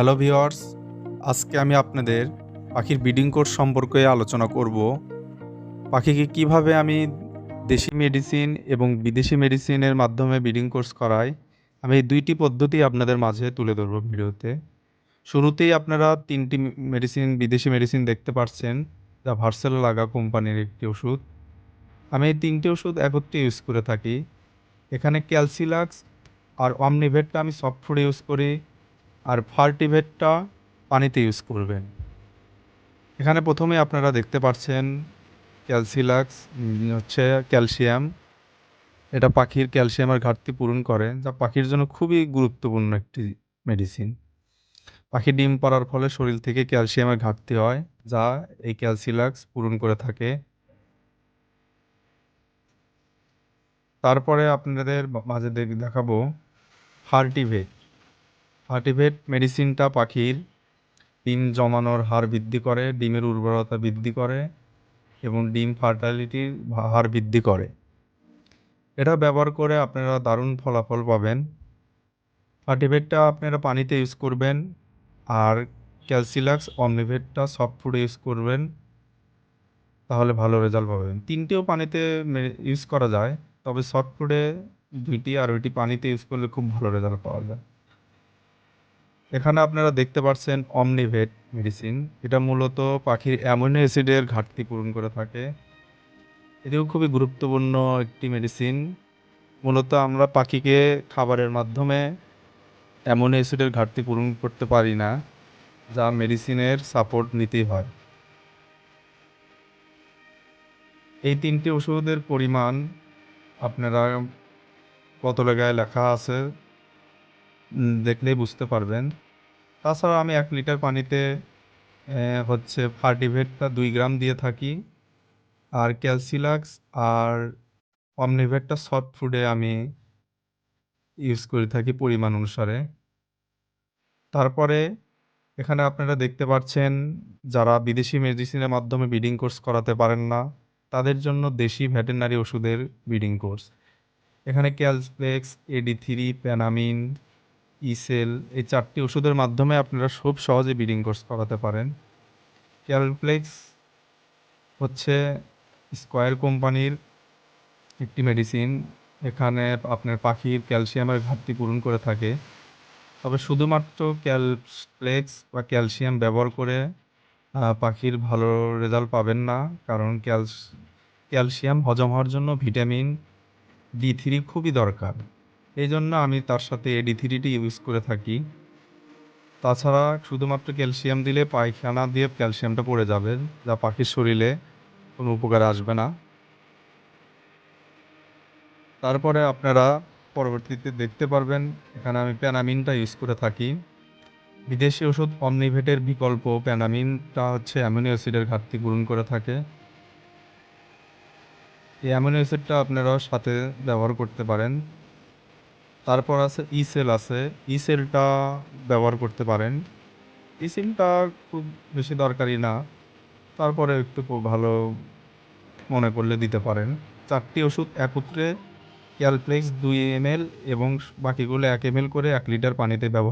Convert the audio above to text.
Hello viewers আজকে আমি আপনাদের পাখির ব্রিডিং কোর্স সম্পর্কে আলোচনা করব। পাখিকে কীভাবে আমি দেশি মেডিসিন এবং বিদেশি মেডিসিনের মাধ্যমে ব্রিডিং কোর্স করাই, আমি এই দুইটি পদ্ধতি আপনাদের মাঝে তুলে ধরবো ভিডিওতে। শুরুতেই আপনারা তিনটি মেডিসিন, বিদেশি মেডিসিন দেখতে পাচ্ছেন, যা ভার্সেল লাগা কোম্পানির একটি ওষুধ। আমি এই তিনটি ওষুধ একত্রে ইউজ করে থাকি। এখানে ক্যালসিলাক্স আর অমনিভেটটা আমি সফট ফুডে ইউজ করি। আর ফার্টিভেটটা পানিতে ইউজ করবেন। এখানে প্রথমে আপনারা দেখতে পাচ্ছেন ক্যালসিলাক্স হচ্ছে ক্যালসিয়াম। এটা পাখির ক্যালসিয়ামের ঘাটতি পূরণ করে, যা পাখির জন্য খুবই গুরুত্বপূর্ণ একটি মেডিসিন পাখি ডিম পাড়ার ফলে শরীর থেকে ক্যালসিয়ামের ঘাটতি হয়, যা এই ক্যালসিলাক্স পূরণ করে থাকে। তারপরে আপনাদের মাঝে দেখ- দেখাবো ফার্টিভেট ফার্টিভেট মেডিসিনটা পাখির, ডিম জমানোর হার বৃদ্ধি করে, ডিমের উর্বরতা বৃদ্ধি করে এবং ডিম ফার্টালিটির হার বৃদ্ধি করে। এটা ব্যবহার করে আপনারা দারুণ ফলাফল পাবেন। ফার্টিভেটটা আপনারা পানিতে ইউজ করবেন আর ক্যালসিলাক্স অমনিভেটটা সফট ফুডে ইউজ করবেন, তাহলে ভালো রেজাল্ট পাবেন। তিনটেও পানিতে ইউজ করা যায়, তবে সফট ফুডে দুইটি আর ওইটি পানিতে ইউজ করলে খুব ভালো রেজাল্ট পাওয়া যায়। এখানে আপনারা দেখতে পাচ্ছেন অমনিভেট মেডিসিন এটা মূলত পাখির অ্যামিনো অ্যাসিডের ঘাটতি পূরণ করে থাকে। এটিও খুবই গুরুত্বপূর্ণ একটি মেডিসিন মূলত আমরা পাখিকে খাবারের মাধ্যমে অ্যামিনো অ্যাসিডের ঘাটতি পূরণ করতে পারি না, যা মেডিসিনের সাপোর্ট নিতেই হয়। এই তিনটি ওষুধের পরিমাণ আপনারা কত জায়গায় লেখা আছে? দেখলেই বুঝতে পারবেন। তাছাড়া আমি এক লিটার পানিতে হচ্ছে ফার্টিভেটটা দুই গ্রাম দিয়ে থাকি। আর ক্যালসিলাক্স আর অমনিভেটটা সফট ফুডে আমি ইউজ করে থাকি পরিমাণ অনুসারে। তারপরে এখানে আপনারা দেখতে পাচ্ছেন, যারা বিদেশি মেডিসিনের মাধ্যমে ব্রিডিং কোর্স করাতে পারেন না, তাদের জন্য দেশি ভেটেরিনারি ওষুধের ব্রিডিং কোর্স এখানে ক্যালসপ্লেক্স এডি থ্রি প্যানামিন ইসেল, এই চারটি ওষুধের মাধ্যমে আপনারা খুব সহজে ব্রিডিং কোর্স করাতে পারেন। ক্যালপ্লেক্স হচ্ছে স্কোয়ার কোম্পানির একটি মেডিসিন। এখানে আপনার পাখির ক্যালসিয়ামের ঘাটতি পূরণ করে থাকে। তবে শুধুমাত্র ক্যালপ্লেক্স বা ক্যালসিয়াম ব্যবহার করে পাখির ভালো রেজাল্ট পাবেন না। কারণ ক্যালস, ক্যালসিয়াম হজম হওয়ার জন্য ভিটামিন ডি থ্রি খুবই দরকার। এই জন্য আমি তার সাথে এডি থ্রিটি ইউজ করে থাকি। তাছাড়া শুধুমাত্র ক্যালসিয়াম দিলে পায়খানা দিয়ে ক্যালসিয়ামটা পড়ে যাবে, যা পাখির শরীরে কোনো উপকারে আসবে না। তারপরে আপনারা পরবর্তীতে দেখতে পারবেন, এখানে আমি প্যানামিনটা ইউজ করে থাকি। বিদেশি ওষুধ অমনিভেটের বিকল্প প্যানামিনটা হচ্ছে অ্যামিনো অ্যাসিডের ঘাটতি পূরণ করে থাকে। এই অ্যামিনো অ্যাসিডটা আপনারা সাথে ব্যবহার করতে পারেন। তারপর আছে ইসেল সেল আছে। ই সেলটা ব্যবহার করতে পারেন। ইসেলটা সেলটা খুব বেশি দরকারি না। তারপরে একটু ভালো মনে করলে দিতে পারেন। চারটি ওষুধ একত্রে ক্যালপ্লেক্স দুই এম এল এবং বাকিগুলো এক এম এল করে এক লিটার পানিতে ব্যবহার